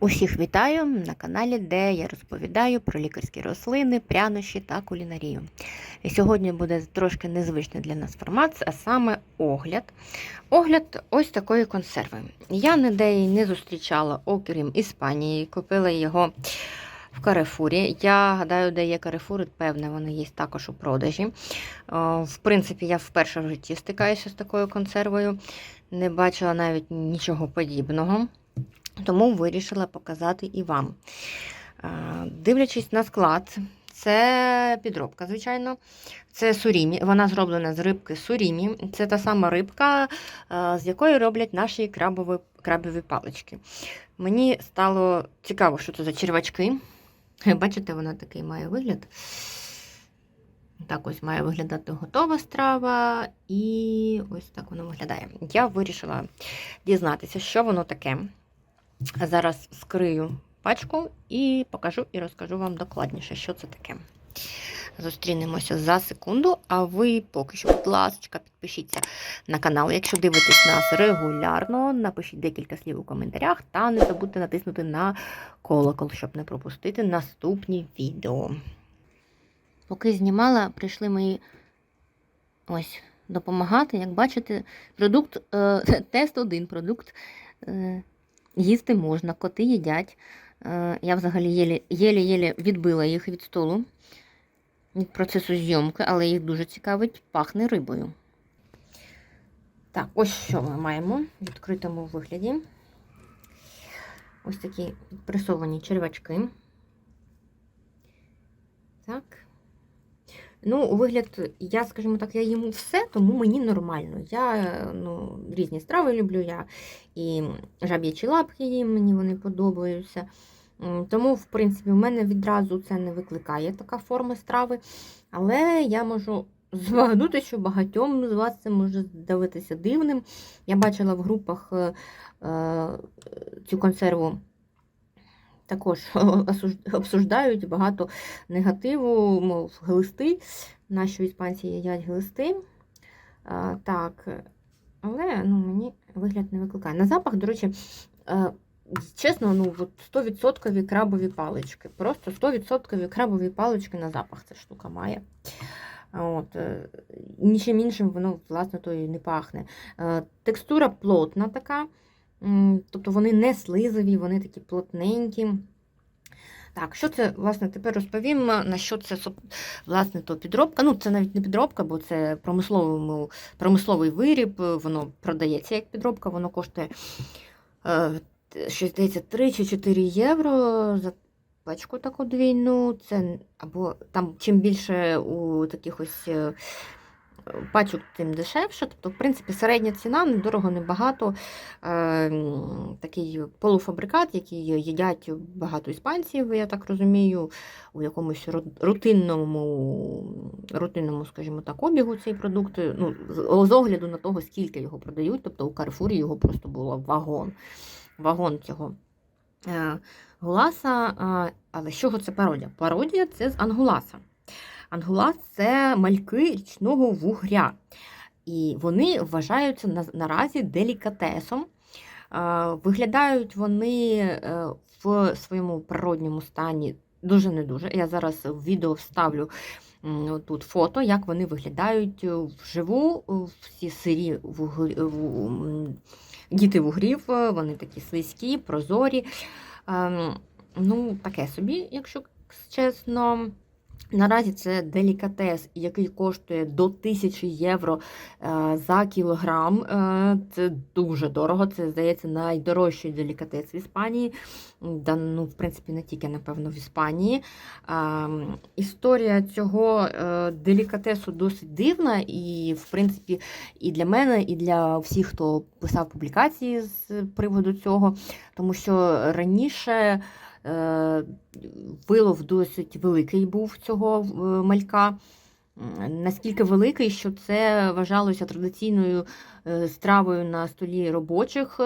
Усіх вітаю на каналі, де я розповідаю про лікарські рослини, прянощі та кулінарію. І сьогодні буде трошки незвичний для нас формат, а саме огляд. Огляд ось такої консерви. Я ніде її не зустрічала, окрім Іспанії. Купила його в Карефурі. Я гадаю, де є Карефури, певне, вони є також у продажі. В принципі, я вперше в житті стикаюся з такою консервою. Не бачила навіть нічого подібного. Тому вирішила показати і вам. Дивлячись на склад, це підробка, звичайно. Це сурімі. Вона зроблена з рибки сурімі. Це та сама рибка, з якої роблять наші крабові, крабові палички. Мені стало цікаво, що це за червачки. Бачите, вона такий має вигляд. Так ось має виглядати готова страва, і ось так воно виглядає. Я вирішила дізнатися, що воно таке. Зараз скрию пачку і покажу і розкажу вам докладніше, що це таке. Зустрінемося за секунду, а ви поки що, будь ласка, підпишіться на канал, якщо дивитесь нас регулярно, напишіть декілька слів у коментарях та не забудьте натиснути на колокол, щоб не пропустити наступні відео. Поки знімала, прийшли мої ось допомагати. Як бачите, продукт, е, тест один продукт. Е, Їсти можна, коти їдять. Е, Я взагалі єлі- єлі-єлі відбила їх від столу від процесу зйомки, але їх дуже цікавить, пахне рибою. Так, ось що ми маємо в відкритому вигляді. Ось такі підпресовані червачки. Так. Ну, вигляд, я, скажімо так, я їм все, тому мені нормально. Я ну, різні страви люблю, я і жаб'ячі лапки їм, мені вони подобаються. Тому, в принципі, в мене відразу це не викликає така форма страви. Але я можу збагнути, що багатьом з вас це може здаватися дивним. Я бачила в групах е, е, цю консерву. Також обсуждають багато негативу, мов глисти. Наші іспанці їдять глисти. А, так, але ну, мені вигляд не викликає. На запах, до речі, е, чесно, ну, от 100% крабові палички. Просто 100% крабові палички на запах ця штука має. От, е, нічим іншим воно, власне, то і не пахне. Е, Текстура плотна така. Тобто вони не слизові, вони такі плотненькі. Так, що це, власне, тепер розповім, на що це власне то підробка. Ну, це навіть не підробка, бо це промисловий, промисловий виріб, воно продається як підробка, воно коштує е, щось здається 3 чи 4 євро за пачку таку двійну. Це або там чим більше у таких ось. Пачок, тим дешевше. Тобто, в принципі, середня ціна недорого, небагато. Е, такий полуфабрикат, який їдять багато іспанців, я так розумію, у якомусь рутинному, рутинному, скажімо так, обігу цей продукт. Ну, з огляду на того, скільки його продають, тобто у Карфурі його просто було вагон. Вагон цього. Е, Гуласа, але з чого це пародія? Пародія це з ангуласа. Ангулас це мальки річного вугря. І вони вважаються наразі делікатесом. Е, Виглядають вони е, в своєму природньому стані дуже не дуже. Я зараз в відео вставлю тут фото, як вони виглядають вживу, всі сирі вуглі, діти вугрів, вони такі слизькі, прозорі. Ем, Ну, таке собі, якщо чесно. Наразі це делікатес, який коштує до 1000 євро е, за кілограм. Е, Це дуже дорого. Це, здається, найдорожчий делікатес в Іспанії. Да, ну, в принципі, не тільки, напевно, в Іспанії. Ем, Історія цього е, делікатесу досить дивна, і, в принципі, і для мене, і для всіх, хто писав публікації з приводу цього, тому що раніше. Е, Вилов досить великий був цього е, малька. Наскільки великий, що це вважалося традиційною е, стравою на столі робочих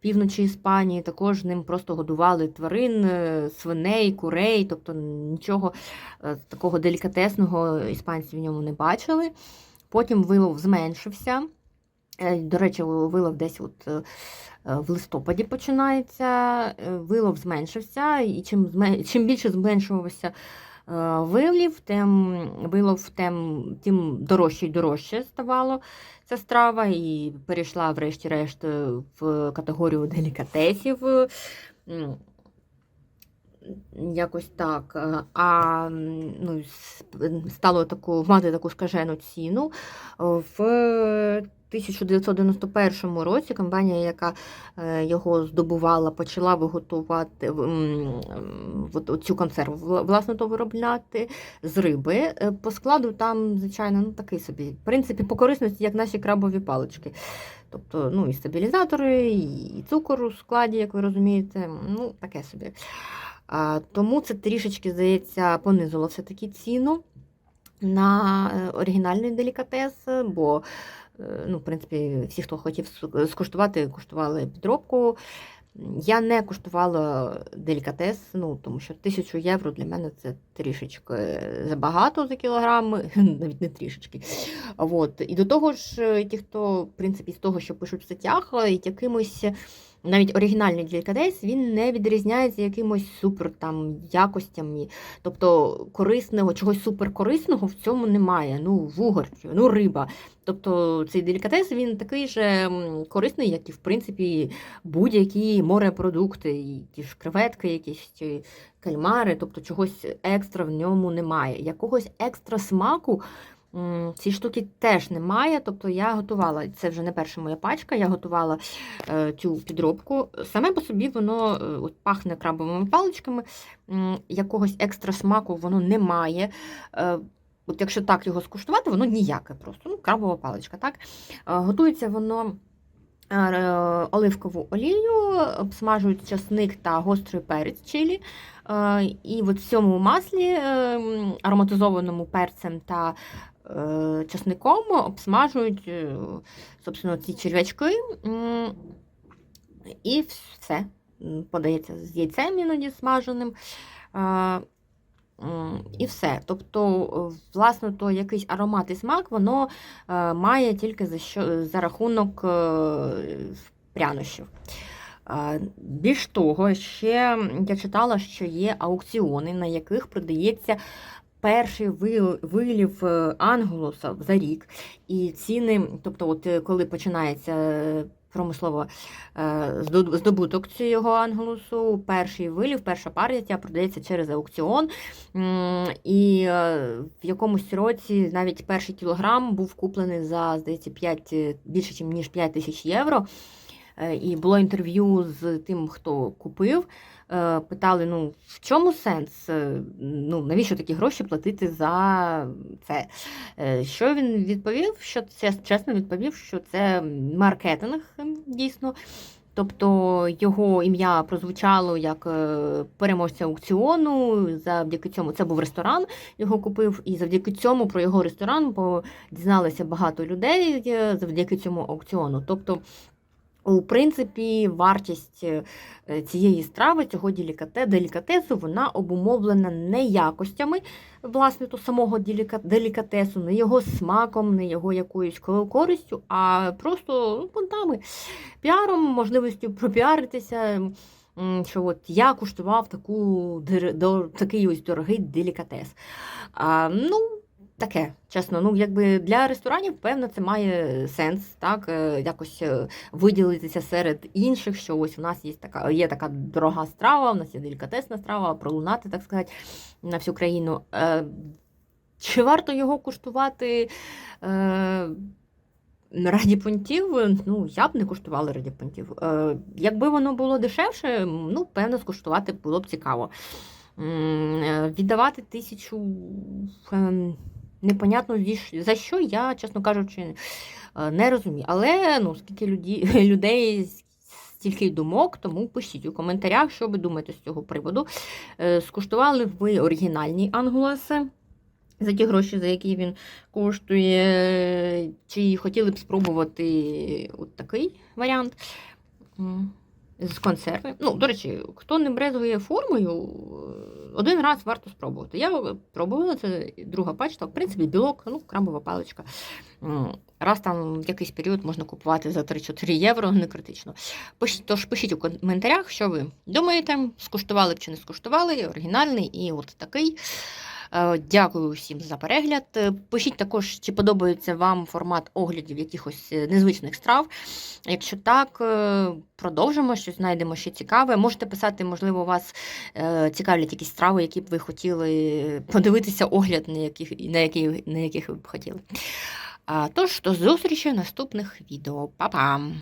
півночі Іспанії. Також ним просто годували тварин, свиней, курей, тобто нічого такого делікатесного іспанці в ньому не бачили. Потім вилов зменшився. Е, До речі, вилов десь от е, в листопаді починається, е, вилов зменшився, і чим, чим більше зменшувався е, вилів, тим вилов, тим, тим дорожче і дорожче ставало ця страва, і перейшла, врешті-решт, е, в категорію делікатесів. Якось так. Е, А ну, стало таку, мати таку скажену ціну. Е, В 1991 році компанія, яка е, його здобувала, почала виготувати цю консерву вла- власне то виробляти з риби. По складу там, звичайно, ну такий собі. В принципі, по корисності, як наші крабові палички. Тобто, ну, і стабілізатори, і цукор у складі, як ви розумієте, ну, таке собі. Тому це трішечки, здається, понизило все-таки ціну на е, оригінальний делікатес, бо, е, ну, в принципі, всі, хто хотів ск- скуштувати, куштували підробку. Я не куштувала делікатес, ну, тому що тисячу євро для мене це трішечки забагато за кілограм, навіть не трішечки. От. І до того ж, е, ті, хто, в принципі, з того, що пишуть в статтях, якимось навіть оригінальний делікатес, він не відрізняється якимось супер там якостями. Тобто корисного, чогось суперкорисного в цьому немає. Ну, вугор, ну, риба. Тобто цей делікатес він такий же корисний, як і в принципі будь-які морепродукти, і ті ж креветки, якісь чи кальмари, тобто чогось екстра в ньому немає. Якогось екстра смаку. Ці штуки теж немає, тобто я готувала, це вже не перша моя пачка, я готувала е, цю підробку. Саме по собі воно е, от, пахне крабовими паличками, якогось екстра смаку воно не має. Е, От якщо так його скуштувати, воно ніяке просто. Ну, крабова паличка. Так? Готується воно оливкову олію, обсмажують часник та гострий перець чилі. І в цьому маслі, е, ароматизованому перцем та часником, обсмажують е, собственно, ці черв'ячки. І все. Подається з яйцем іноді смаженим. Е, І все. Тобто, е, власне, то якийсь аромат і смак воно е, має тільки за, що, за рахунок е, прянощів. Е, Більш того, ще я читала, що є аукціони, на яких продається перший ви- вилів е, ангелуса за рік. І ціни, тобто, от е, коли починається е, промислово здобуток цього ангелусу, перший вилів, перша партія продається через аукціон. І в якомусь році навіть перший кілограм був куплений за, здається, 5, е, більше ніж 5 тисяч євро. І було інтерв'ю з тим, хто купив. Е, Питали, ну в чому сенс? Е, Ну навіщо такі гроші платити за це? Е, Що він відповів? Що це чесно відповів, що це маркетинг дійсно. Тобто його ім'я прозвучало як переможця аукціону. Завдяки цьому це був ресторан, його купив, і завдяки цьому про його ресторан дізналися багато людей завдяки цьому аукціону. Тобто, у принципі, вартість е, цієї страви, цього делікате, делікатесу, вона обумовлена не якостями власне то самого делікатесу, не його смаком, не його якоюсь ко- користю, а просто ну, понтами, піаром, можливістю пропіаритися. Що от я куштував таку, такий ось дорогий делікатес. А, ну, таке, чесно, ну якби для ресторанів, певно, це має сенс, так, е, якось е, виділитися серед інших, що ось у нас є така, є така дорога страва, у нас є делікатесна страва, пролунати, так сказати, на всю країну. Е, Чи варто його куштувати? Раді понтів, ну я б не куштувала раді понтів. Якби воно було дешевше, ну, певно, скуштувати було б цікаво. Віддавати тисячу ем, непонятно за що, я, чесно кажучи, е, не розумію. Але ну, скільки людей, стільки думок, тому пишіть у коментарях, що ви думаєте з цього приводу. Е, Скуштували ви оригінальні ангуласи? За ті гроші, за які він коштує, чи хотіли б спробувати от такий варіант з консерви. Ну, до речі, хто не брезгує формою, е, один раз варто спробувати. Я пробувала, це друга пачка, в принципі, білок, ну, крабова паличка. Раз там в якийсь період можна купувати за 3-4 євро, не критично. Тож пишіть у коментарях, що ви думаєте, скуштували б чи не скуштували, оригінальний і от такий. Е, Дякую всім за перегляд. Е, Пишіть також, чи подобається вам формат оглядів якихось е, незвичних страв. Якщо так, продовжимо щось, знайдемо ще цікаве. Можете писати, можливо, вас цікавлять якісь страви, які б ви хотіли подивитися огляд, на яких, на які, на яких ви б хотіли. Тож, до зустрічі в наступних відео. Па-пам!